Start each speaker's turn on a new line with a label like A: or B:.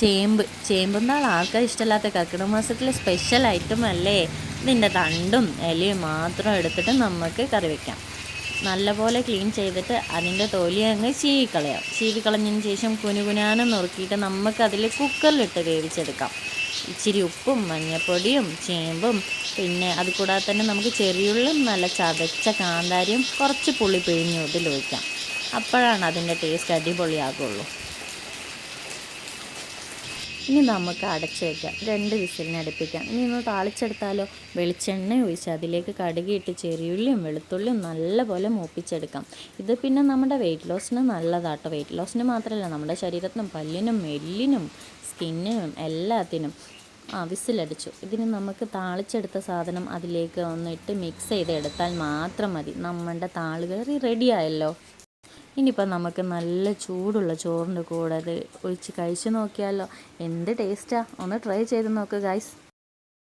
A: ചേമ്പ്. ചേമ്പെന്നാൽ ആൾക്കാർ ഇഷ്ടമല്ലാത്ത കർക്കിടക മാസത്തിലെ സ്പെഷ്യൽ ഐറ്റം അല്ലേ? ഇതിന്റെ തണ്ടും ഇലയും മാത്രം എടുത്തിട്ട് നമുക്ക് കറി വെക്കാം. നല്ലപോലെ ക്ലീൻ ചെയ്തിട്ട് അതിന്റെ തൊലി അങ്ങ് ചീവിക്കളയാം. ചീവിക്കളഞ്ഞതിന് ശേഷം കുനുകുനാനം നുറുക്കിയിട്ട് നമുക്കതിൽ കുക്കറിലിട്ട് വേവിച്ചെടുക്കാം. ഇച്ചിരി ഉപ്പും മഞ്ഞൾപ്പൊടിയും ചേമ്പും പിന്നെ അത് കൂടാതെ തന്നെ നമുക്ക് ചെറിയുള്ളും നല്ല ചതച്ച കാന്താരിയും കുറച്ച് പുളി പിഴിഞ്ഞു ഇതിൽ ഒഴിക്കാം. അപ്പോഴാണ് അതിന്റെ ടേസ്റ്റ് അടിപൊളിയാകുള്ളൂ. ഇനി നമുക്ക് അടച്ചു വയ്ക്കാം രണ്ട് വിസിലിന് അടുപ്പിക്കാം. ഇനി ഒന്ന് താളിച്ചെടുത്താലോ? വെളിച്ചെണ്ണ ഒഴിച്ച് അതിലേക്ക് കടുകിയിട്ട് ചെറിയുള്ളിയും വെളുത്തുള്ളിയും നല്ലപോലെ മൂപ്പിച്ചെടുക്കാം. ഇത് പിന്നെ നമ്മുടെ വെയിറ്റ് ലോസിന് നല്ലതാട്ടോ. വെയിറ്റ് ലോസിന് മാത്രമല്ല നമ്മുടെ ശരീരത്തിനും പല്ലിനും മെല്ലിനും സ്കിന്നിനും എല്ലാത്തിനും. ആ വിസിലടിച്ചു. ഇതിന് നമുക്ക് താളിച്ചെടുത്ത സാധനം അതിലേക്ക് ഒന്നിട്ട് മിക്സ് ചെയ്തെടുത്താൽ മാത്രം മതി. നമ്മുടെ താളുകറി റെഡി ആയല്ലോ. ഇനിയിപ്പോൾ നമുക്ക് നല്ല ചൂടുള്ള ചോറിന്റെ കൂടെ അത് ഒഴിച്ച് കഴിച്ച് നോക്കിയാലോ. എന്ത് ടേസ്റ്റാണ് ഒന്ന് ട്രൈ ചെയ്ത് നോക്ക് ഗൈസ്